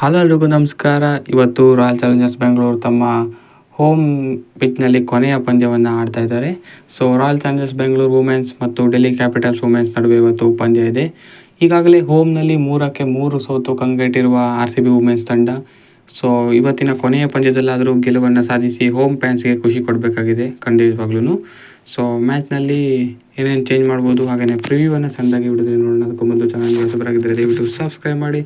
Hello ಎಲ್ರಿಗೂ ನಮಸ್ಕಾರ. ಇವತ್ತು ರಾಯಲ್ ಚಾಲೆಂಜರ್ಸ್ ಬೆಂಗಳೂರು ತಮ್ಮ ಹೋಮ್ ಪಿಚ್ನಲ್ಲಿ ಕೊನೆಯ ಪಂದ್ಯವನ್ನು ಆಡ್ತಾ ಇದ್ದಾರೆ. So Royal Challengers Bengaluru women's ಮತ್ತು ಡೆಲ್ಲಿ ಕ್ಯಾಪಿಟಲ್ಸ್ ವುಮೆನ್ಸ್ ನಡುವೆ ಇವತ್ತು ಪಂದ್ಯ ಇದೆ. ಈಗಾಗಲೇ ಹೋಮ್ನಲ್ಲಿ ಮೂರಕ್ಕೆ ಮೂರು ಸೋತು ಕಂಗೆಟ್ಟಿರುವ ಆರ್ ಸಿ ಬಿ ವುಮೆನ್ಸ್ ತಂಡ ಸೊ ಇವತ್ತಿನ ಕೊನೆಯ ಪಂದ್ಯದಲ್ಲಾದರೂ ಗೆಲುವನ್ನು ಸಾಧಿಸಿ ಹೋಮ್ ಫ್ಯಾನ್ಸ್ಗೆ ಖುಷಿ ಕೊಡಬೇಕಾಗಿದೆ ಖಂಡಿತವಾಗ್ಲೂ ಸೊ ಮ್ಯಾಚ್ನಲ್ಲಿ ಏನೇನು ಚೇಂಜ್ ಮಾಡ್ಬೋದು ಹಾಗೆಯೇ ಪ್ರಿವ್ಯೂವನ್ನು ಸಣ್ಣದಾಗಿ ಬಿಡಿದ್ರೆ ನೋಡೋಣ. ಅದಕ್ಕೂ ಮೊದಲು ಚೆನ್ನಾಗಿ ಹೊಸಬರಾಗಿದ್ದರೆ ದಯವಿಟ್ಟು ಸಬ್ಸ್ಕ್ರೈಬ್ ಮಾಡಿ.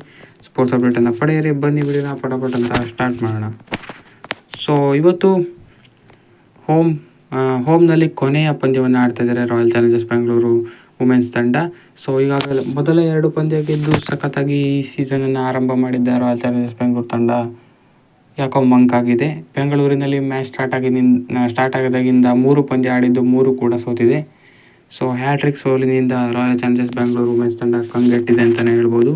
ಸ್ಪೋರ್ಟ್ಸ್ ಅಪ್ಡೇಟನ್ನು ಪಡೆಯಿರಿ. ಬನ್ನಿ ವಿಡಿಯೋನ ಪಟಾಪಟ್ ಅಂತ ಸ್ಟಾರ್ಟ್ ಮಾಡೋಣ. ಸೊ ಇವತ್ತು ಹೋಮ್ ಹೋಮ್ನಲ್ಲಿ ಕೊನೆಯ ಪಂದ್ಯವನ್ನು ಆಡ್ತಾ ಇದ್ದಾರೆ ರಾಯಲ್ ಚಾಲೆಂಜರ್ಸ್ ಬೆಂಗಳೂರು ವುಮೆನ್ಸ್ ತಂಡ. ಸೊ ಈಗಾಗಲೇ ಮೊದಲ ಎರಡು ಪಂದ್ಯ ಗೆದ್ದು ಸಖತ್ತಾಗಿ ಈ ಸೀಸನನ್ನು ಆರಂಭ ಮಾಡಿದ್ದ ರಾಯಲ್ ಚಾಲೆಂಜರ್ಸ್ ಬೆಂಗಳೂರು ತಂಡ ಯಾಕೋ ಮಂಕಾಗಿದೆ ಬೆಂಗಳೂರಿನಲ್ಲಿ ಮ್ಯಾಚ್ ಸ್ಟಾರ್ಟ್ ಆಗಿನಿಂದ ಸ್ಟಾರ್ಟ್ ಆಗಿದಾಗಿಂದ ಮೂರು ಪಂದ್ಯ ಆಡಿದ್ದು ಮೂರು ಕೂಡ ಸೋತಿದೆ. ಸೊ ಹ್ಯಾಟ್ರಿಕ್ ಸೋಲಿನಿಂದ ರಾಯಲ್ ಚಾಲೆಂಜರ್ಸ್ ಬೆಂಗಳೂರು ವುಮೆನ್ಸ್ ತಂಡ ಕಂಗೆಟ್ಟಿದೆ ಅಂತಲೇ ಹೇಳ್ಬೋದು.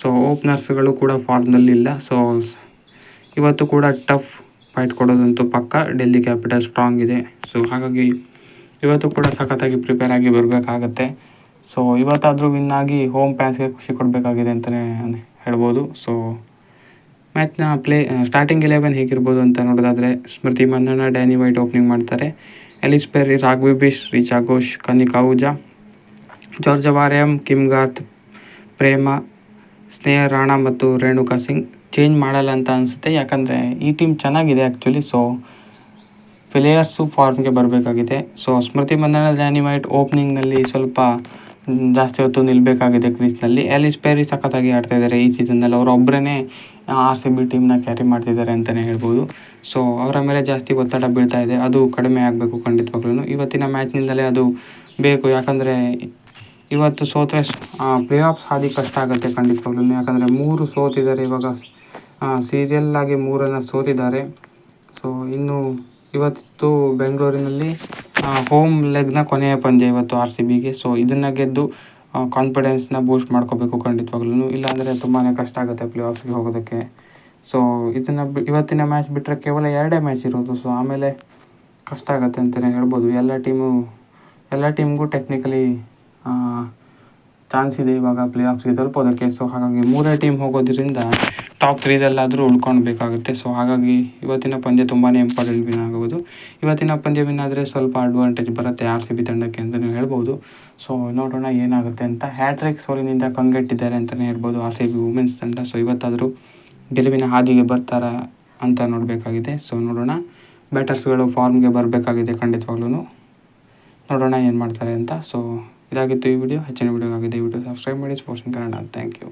ಸೊ ಓಪನರ್ಸ್ಗಳು ಕೂಡ ಫಾರ್ಮ್ನಲ್ಲಿಲ್ಲ ಸೊ ಇವತ್ತು ಕೂಡ ಟಫ್ ಫೈಟ್ ಕೊಡೋದಂತೂ ಪಕ್ಕ. ಡೆಲ್ಲಿ ಕ್ಯಾಪಿಟಲ್ ಸ್ಟ್ರಾಂಗ್ ಇದೆ. ಸೊ ಹಾಗಾಗಿ ಇವತ್ತು ಕೂಡ ಸಖತ್ತಾಗಿ ಪ್ರಿಪೇರ್ ಆಗಿ ಬರಬೇಕಾಗತ್ತೆ. ಸೊ ಇವತ್ತಾದರೂ ವಿನ್ ಆಗಿ ಹೋಮ್ ಫ್ಯಾನ್ಸ್ಗೆ ಖುಷಿ ಕೊಡಬೇಕಾಗಿದೆ ಅಂತಲೇ ಹೇಳ್ಬೋದು. ಸೊ ಮ್ಯಾಚ್ನ ಪ್ಲೇ ಸ್ಟಾರ್ಟಿಂಗ್ ಎಲೆವೆನ್ ಹೇಗಿರ್ಬೋದು ಅಂತ ನೋಡೋದಾದರೆ, Smriti Mandhana Danni Wyatt opening ಮಾಡ್ತಾರೆ. Ellyse Perry Raghvi Bisht, Richa Ghosh Kanika George Georgia Kim Kim Garth Prema, Sneh Rana ಮತ್ತು ರೇಣುಕಾ ಸಿಂಗ್. ಚೇಂಜ್ ಮಾಡಲ್ಲ ಅಂತ ಅನಿಸುತ್ತೆ. ಯಾಕಂದರೆ ಈ ಟೀಮ್ ಚೆನ್ನಾಗಿದೆ ಆ್ಯಕ್ಚುಲಿ ಸೊ ಪ್ಲೇಯರ್ಸು ಫಾರ್ಮ್ಗೆ ಬರಬೇಕಾಗಿದೆ. So Smriti Mandhana Danni Wyatt ಓಪನಿಂಗ್ನಲ್ಲಿ ಸ್ವಲ್ಪ ಜಾಸ್ತಿ ಹೊತ್ತು ನಿಲ್ಲಬೇಕಾಗಿದೆ ಕ್ರೀಸ್ನಲ್ಲಿ ಎಲಿಸ್ ಪೆರಿ ಸಖತ್ತಾಗಿ ಆಡ್ತಾ ಇದ್ದಾರೆ ಈ ಸೀಸನ್ನಲ್ಲಿ ಅವರು ಒಬ್ಬರೇ ಆರ್ ಸಿ ಬಿ ಟೀಮ್ನ ಕ್ಯಾರಿ ಮಾಡ್ತಿದ್ದಾರೆ ಅಂತಲೇ ಹೇಳ್ಬೋದು. ಸೊ ಅವರ ಮೇಲೆ ಜಾಸ್ತಿ ಒತ್ತಡ ಬೀಳ್ತಾ ಇದೆ. ಅದು ಕಡಿಮೆ ಆಗಬೇಕು ಖಂಡಿತವಾಗ್ಲೂ ಇವತ್ತಿನ ಮ್ಯಾಚ್ನಿಂದಲೇ ಅದು ಬೇಕು. ಯಾಕಂದರೆ ಇವತ್ತು ಸೋತ್ರೆ ಪ್ಲೇ ಆಫ್ಸ್ ಹಾದಿ ಕಷ್ಟ ಆಗುತ್ತೆ ಖಂಡಿತವಾಗ್ಲೂ ಯಾಕಂದರೆ ಮೂರು ಸೋತಿದ್ದಾರೆ ಇವಾಗ. ಸೀರಿಯಲ್ ಆಗಿ ಮೂರನ್ನು ಸೋತಿದ್ದಾರೆ. ಸೊ ಇನ್ನು ಇವತ್ತು ಬೆಂಗಳೂರಿನಲ್ಲಿ ಹೋಮ್ ಲೆಗ್ನ ಕೊನೆಯ ಪಂದ್ಯ ಇವತ್ತು ಆರ್ ಸಿ ಬಿಗೆ ಸೊ ಇದನ್ನು ಗೆದ್ದು ಕಾನ್ಫಿಡೆನ್ಸ್ನ ಬೂಸ್ಟ್ ಮಾಡ್ಕೋಬೇಕು ಖಂಡಿತವಾಗ್ಲೂ ಇಲ್ಲಾಂದರೆ ತುಂಬಾ ಕಷ್ಟ ಆಗುತ್ತೆ ಪ್ಲೇ ಆಫ್ಸ್ಗೆ ಹೋಗೋದಕ್ಕೆ. ಸೊ ಇದನ್ನು ಇವತ್ತಿನ ಮ್ಯಾಚ್ ಬಿಟ್ಟರೆ ಕೇವಲ ಎರಡೇ ಮ್ಯಾಚ್ ಇರೋದು. ಸೊ ಆಮೇಲೆ ಕಷ್ಟ ಆಗುತ್ತೆ ಅಂತಲೇ ಹೇಳ್ಬೋದು. ಎಲ್ಲ ಟೀಮು ಎಲ್ಲ ಟೀಮ್ಗೂ ಟೆಕ್ನಿಕಲಿ ಚಾನ್ಸ್ ಇದೆ ಇವಾಗ ಪ್ಲೇ ಆಫ್ಸ್ಗೆ ತಲುಪೋದಕ್ಕೆ ಸೊ ಹಾಗಾಗಿ ಮೂರೇ ಟೀಮ್ ಹೋಗೋದ್ರಿಂದ ಟಾಪ್ ತ್ರೀದಲ್ಲಾದರೂ ಉಳ್ಕೊಳ್ಬೇಕಾಗುತ್ತೆ. ಸೊ ಹಾಗಾಗಿ ಇವತ್ತಿನ ಪಂದ್ಯ ತುಂಬಾ ಇಂಪಾರ್ಟೆಂಟ್ ವಿನ್ ಆಗಬಹುದು ಇವತ್ತಿನ ಪಂದ್ಯ ವಿನ್ ಆದರೆ ಸ್ವಲ್ಪ ಅಡ್ವಾಂಟೇಜ್ ಬರುತ್ತೆ ಆರ್ ಸಿ ಬಿ ತಂಡಕ್ಕೆ ಅಂತಲೇ ಹೇಳ್ಬೋದು. ಸೊ ನೋಡೋಣ ಏನಾಗುತ್ತೆ ಅಂತ. ಹ್ಯಾಟ್ರಿಕ್ ಸೋಲಿನಿಂದ ಕಂಗೆಟ್ಟಿದ್ದಾರೆ ಅಂತಲೇ ಹೇಳ್ಬೋದು ಆರ್ ಸಿ ಬಿ ವುಮೆನ್ಸ್ ತಂಡ. ಸೊ ಇವತ್ತಾದರೂ ಗೆಲುವಿನ ಹಾದಿಗೆ ಬರ್ತಾರಾ ಅಂತ ನೋಡಬೇಕಾಗಿದೆ. ಸೊ ನೋಡೋಣ. ಬ್ಯಾಟರ್ಸ್ಗಳು ಫಾರ್ಮ್ಗೆ ಬರಬೇಕಾಗಿದೆ ಖಂಡಿತವಾಗ್ಲೂ ನೋಡೋಣ ಏನು ಮಾಡ್ತಾರೆ ಅಂತ. ಸೊ ಇದಾಗಿತ್ತು ಈ ವಿಡಿಯೋ ಹೆಚ್ಚಿನ ವಿಡಿಯೋ ಆಗಿದೆ ವಿಡಿಯೋ ಸಬ್ಸ್ಕ್ರೈಬ್ ಮಾಡಿ ಸ್ಪೋರ್ಟ್ಸ್ ಕನ್ನಡ ಥ್ಯಾಂಕ್ ಯು